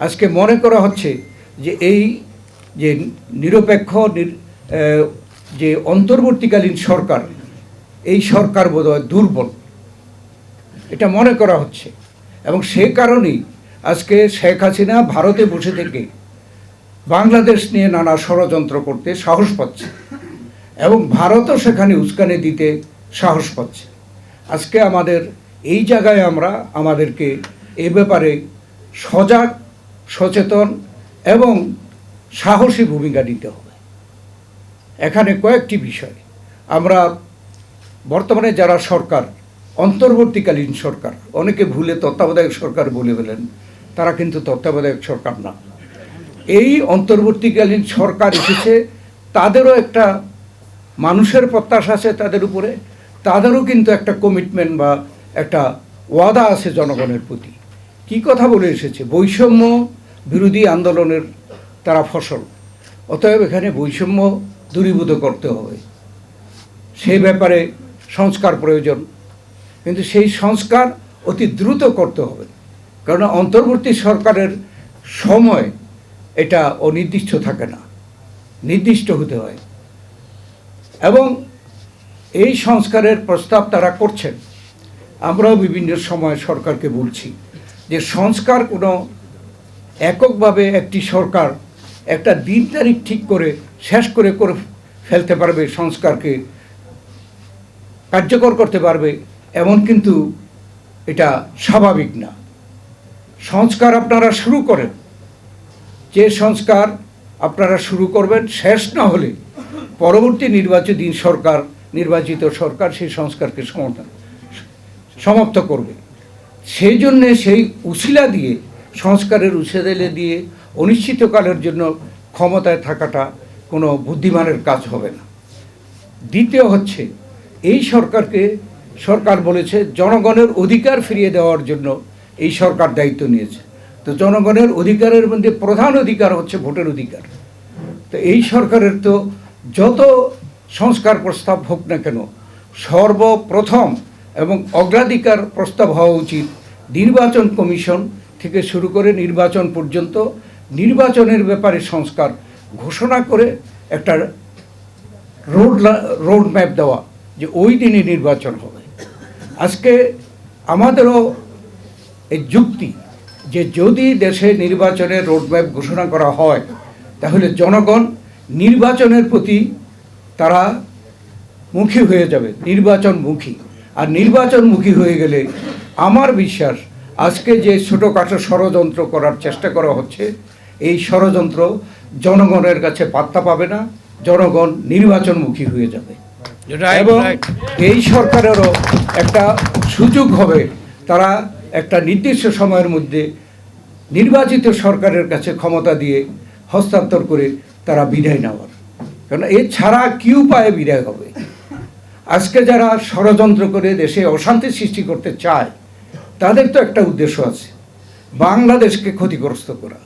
আজকে মনে করা হচ্ছে যে এই যে নিরপেক্ষ, নির- যে অন্তর্বর্তীকালীন সরকার, এই সরকার বোধহয় দুর্বল। এটা মনে করা হচ্ছে। এবং সে কারণেই আজকে শেখ হাসিনা ভারতে বসে থেকে বাংলাদেশ নিয়ে নানা ষড়যন্ত্র করতে সাহস পাচ্ছে এবং ভারতও সেখানে উস্কানি দিতে সাহস পাচ্ছে। আজকে আমাদের এই জায়গায় আমরা আমাদেরকে এ ব্যাপারে সজাগ সচেতন এবং সাহসী ভূমিকা নিতে হবে। এখানে কয়েকটি বিষয়। আমরা বর্তমানে যারা সরকার, অন্তর্বর্তীকালীন সরকার, অনেকে ভুলে তত্ত্বাবধায়ক সরকার বলে ফেলেন, তারা কিন্তু তত্ত্বাবধায়ক সরকার না। এই অন্তর্বর্তীকালীন সরকার এসেছে, তাদেরও একটা মানুষের প্রত্যাশা আছে তাদের উপরে, তাদেরও কিন্তু একটা কমিটমেন্ট বা একটা ওয়াদা আছে জনগণের প্রতি। কি কথা বলে এসেছে? বৈষম্য বিরোধী আন্দোলনের তারা ফসল। অতএব এখানে বৈষম্য দূরীভূত করতে হবে। সেই ব্যাপারে সংস্কার প্রয়োজন। কিন্তু সেই সংস্কার অতি দ্রুত করতে হবে। কারণ অন্তর্বর্তী সরকারের সময় এটা অনির্দিষ্ট থাকে না। নির্দিষ্ট হতে হয়। এবং এই সংস্কারের প্রস্তাব তারা করছেন। আমরাও বিভিন্ন সময় সরকারকে বলছি যে সংস্কার কোনো এককভাবে একটি সরকার একটা দিন তারিখ ঠিক করে, শেষ করে করে ফেলতে পারবে, সংস্কারকে কার্যকর করতে পারবে, এমন কিন্তু এটা স্বাভাবিক না। সংস্কার আপনারা শুরু করেন। যে সংস্কার আপনারা শুরু করবেন, শেষ না হলে পরবর্তী নির্বাচিত সরকার নির্বাচিত সরকার সেই সংস্কারকে সমর্থন, সমাপ্ত করবে। সেই জন্যে সেই উশিলা দিয়ে সংস্কারের উশিলা দিয়ে অনিশ্চিতকালের জন্য ক্ষমতায় থাকাটা কোনো বুদ্ধিমানের কাজ হবে না। দ্বিতীয় হচ্ছে, এই সরকারকে, সরকার বলেছে জনগণের অধিকার ফিরিয়ে দেওয়ার জন্য এই সরকার দায়িত্ব নিয়েছে। তো জনগণের অধিকারের মধ্যে প্রধান অধিকার হচ্ছে ভোটের অধিকার। তো এই সরকারের তো যত সংস্কার প্রস্তাব হোক না কেন, সর্বপ্রথম এবং অগ্রাধিকার প্রস্তাব হওয়া উচিত নির্বাচন কমিশন থেকে শুরু করে নির্বাচন পর্যন্ত নির্বাচনের ব্যাপারে সংস্কার ঘোষণা করে একটা রোড রোড ম্যাপ দেওয়া যে ওই দিনই নির্বাচন হবে। আজকে আমাদেরও এই যুক্তি যে যদি দেশে নির্বাচনের রোডম্যাপ ঘোষণা করা হয়, তাহলে জনগণ নির্বাচনের প্রতি তারা মুখী হয়ে যাবে, নির্বাচনমুখী। আর নির্বাচনমুখী হয়ে গেলে আমার বিশ্বাস আজকে যে ছোটোখাটো ষড়যন্ত্র করার চেষ্টা করা হচ্ছে এই ষড়যন্ত্র জনগণের কাছে পাত্তা পাবে না জনগণ নির্বাচনমুখী হয়ে যাবে। এবং এই সরকারেরও একটা সুযোগ হবে তারা একটা নির্দিষ্ট সময়ের মধ্যে নির্বাচিত সরকারের কাছে ক্ষমতা দিয়ে হস্তান্তর করে তারা বিদায় নেওয়ার। কারণ এছাড়া কি উপায়ে বিদায় হবে? আজকে যারা ষড়যন্ত্র করে দেশে অশান্তি সৃষ্টি করতে চায় তাদের তো একটা উদ্দেশ্য আছে বাংলাদেশকে ক্ষতিগ্রস্ত করা।